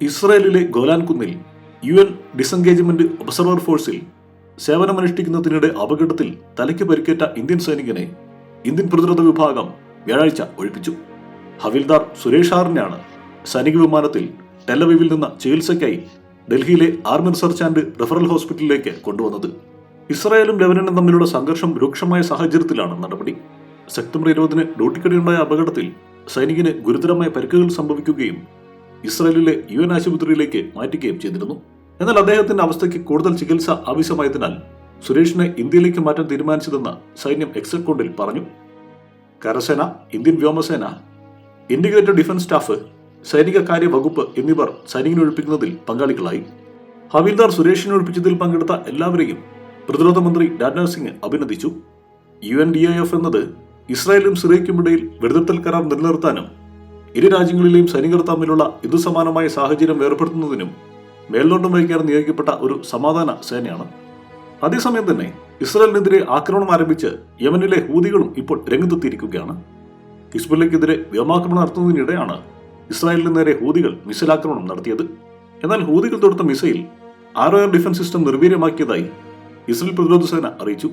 ഇസ്രായേലിലെ ഗോലാൻ കുന്നിൽ U N disengagement observer ഫോഴ്സിൽ സേവനമനുഷ്ഠിക്കുന്നതിനിടെ അപകടത്തിൽ തലയ്ക്ക് പരിക്കേറ്റ ഇന്ത്യൻ സൈനികനെ ഇന്ത്യൻ പ്രതിരോധ വിഭാഗം വ്യാഴാഴ്ച ഒഴിപ്പിച്ചു. ഹവിൽദാർ സുരേഷ് ആറിനെയാണ് സൈനിക വിമാനത്തിൽ ടെലവീവിൽ നിന്ന് ചികിത്സയ്ക്കായി ഡൽഹിയിലെ ആർമി റിസർച്ച് ആൻഡ് റെഫറൽ ഹോസ്പിറ്റലിലേക്ക് കൊണ്ടുവന്നത്. ഇസ്രായേലും ലെബനനും തമ്മിലുള്ള സംഘർഷം രൂക്ഷമായ സാഹചര്യത്തിലാണ് നടപടി. സെപ്റ്റംബർ ഇരുപതിന് ഡ്യൂട്ടിക്കടിയുണ്ടായ അപകടത്തിൽ സൈനികന് ഗുരുതരമായ പരിക്കുകൾ സംഭവിക്കുകയും ഇസ്രായേലിലെ യു എൻ ആശുപത്രിയിലേക്ക് മാറ്റുകയും ചെയ്തിരുന്നു. എന്നാൽ അദ്ദേഹത്തിന്റെ അവസ്ഥയ്ക്ക് കൂടുതൽ ചികിത്സ ആവശ്യമായതിനാൽ സുരേഷിനെ ഇന്ത്യയിലേക്ക് മാറ്റാൻ തീരുമാനിച്ചതെന്ന് സൈന്യം എക്സ് അക്കൗണ്ടിൽ പറഞ്ഞു. കരസേന ഇന്ത്യൻ വ്യോമസേന ഇന്റഗ്രേറ്റഡ് ഡിഫൻസ് സ്റ്റാഫ് സൈനിക കാര്യ വകുപ്പ് എന്നിവർ സൈനികനെ ഒഴിപ്പിക്കുന്നതിൽ പങ്കാളികളായി. ഹവീൽദാർ സുരേഷിനെ ഒഴിപ്പിച്ചതിൽ പങ്കെടുത്ത എല്ലാവരെയും പ്രതിരോധ മന്ത്രി രാജ്നാഥ് സിംഗ് അഭിനന്ദിച്ചു. യു എൻ ഡി എഫ് എന്നത് ഇസ്രായേലും സിറിയയ്ക്കുമിടയിൽ വെടിനിർത്തൽ കരാർ നിലനിർത്താനും ഇരു രാജ്യങ്ങളിലെയും സൈനികർ തമ്മിലുള്ള ഇതുസമാനമായ സാഹചര്യം ഏർപ്പെടുത്തുന്നതിനും മേൽനോട്ടം വഹിക്കാൻ നിയോഗിക്കപ്പെട്ട ഒരു സമാധാന സേനയാണ്. അതേസമയം തന്നെ ഇസ്രായേലിനെതിരെ ആക്രമണം ആരംഭിച്ച് യമനിലെ ഹൂതികളും ഇപ്പോൾ രംഗത്തെത്തിയിരിക്കുകയാണ്. ഹിസ്ബുല്ലയ്ക്കെതിരെ വ്യോമാക്രമണം നടത്തുന്നതിനിടെയാണ് ഇസ്രായേലിന് നേരെ ഹൂതികൾ മിസൈൽ ആക്രമണം നടത്തിയത്. എന്നാൽ ഹൂതികൾ തൊടുത്ത മിസൈൽ ആർ ഡിഫൻസ് സിസ്റ്റം നിർവീര്യമാക്കിയതായി ഇസ്രായേൽ പ്രതിരോധ സേന അറിയിച്ചു.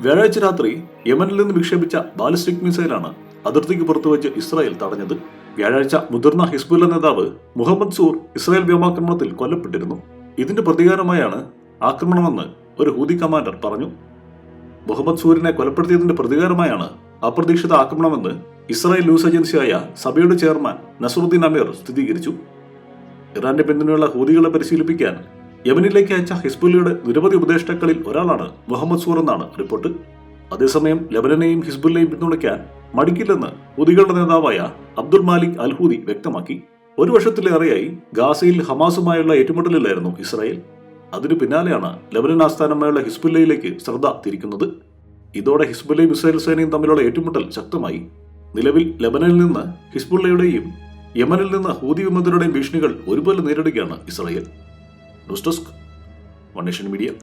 വ്യാഴാഴ്ച രാത്രി യമനിൽ നിന്ന് വിക്ഷേപിച്ച ബാലിസ്റ്റിക് മിസൈലാണ് അതിർത്തിക്ക് പുറത്തുവച്ച് ഇസ്രായേൽ തടഞ്ഞത്. വ്യാഴാഴ്ച മുതിർന്ന ഹിസ്ബുല്ല നേതാവ് മുഹമ്മദ് സൂർ ഇസ്രായേൽ വ്യോമാക്രമണത്തിൽ കൊല്ലപ്പെട്ടിരുന്നു. ഇതിന്റെ പ്രതികാരമായാണ് ആക്രമണമെന്ന് ഒരു ഹൂതി കമാൻഡർ പറഞ്ഞു. മുഹമ്മദ് സൂരിനെ കൊലപ്പെടുത്തിയതിന്റെ പ്രതികാരമായാണ് അപ്രതീക്ഷിത ആക്രമണമെന്ന് ഇസ്രായേൽ ന്യൂസ് ഏജൻസിയായ സഭയുടെ ചെയർമാൻ നസറുദ്ദീൻ അമീർ സ്ഥിരീകരിച്ചു. ഇറാന്റെ പിന്തുണയുള്ള ഹൂതികളെ പരിശീലിപ്പിക്കാൻ യമനിലേക്ക് അയച്ച ഹിസ്ബുല്ലയുടെ നിരവധി ഉപദേഷ്ടാക്കളിൽ ഒരാളാണ് മുഹമ്മദ് സൂർ എന്നാണ് റിപ്പോർട്ട്. അതേസമയം ലബനനെയും ഹിസ്ബുല്ലയും പിന്തുണയ്ക്കാൻ മടിക്കില്ലെന്ന് ഹുദികളുടെ നേതാവായ അബ്ദുൽ മാലിക് അൽഹൂദി വ്യക്തമാക്കി. ഒരു വർഷത്തിലേറെയായി ഗാസയിൽ ഹമാസുമായുള്ള ഏറ്റുമുട്ടലിലായിരുന്നു ഇസ്രായേൽ. അതിനു പിന്നാലെയാണ് ലബനൻ ആസ്ഥാനമായുള്ള ഹിസ്ബുല്ലയിലേക്ക് ശ്രദ്ധ തിരിക്കുന്നത്. ഇതോടെ ഹിസ്ബുല്ലയും ഇസ്രായേൽ സേനയും തമ്മിലുള്ള ഏറ്റുമുട്ടൽ ശക്തമായി. നിലവിൽ ലബനനിൽ നിന്ന് ഹിസ്ബുള്ളയുടെയും യമനിൽ നിന്ന് ഹൂതി വിമതരുടെയും ഭീഷണികൾ ഒരുപോലെ നേരിടുകയാണ് Israel. News desk one media.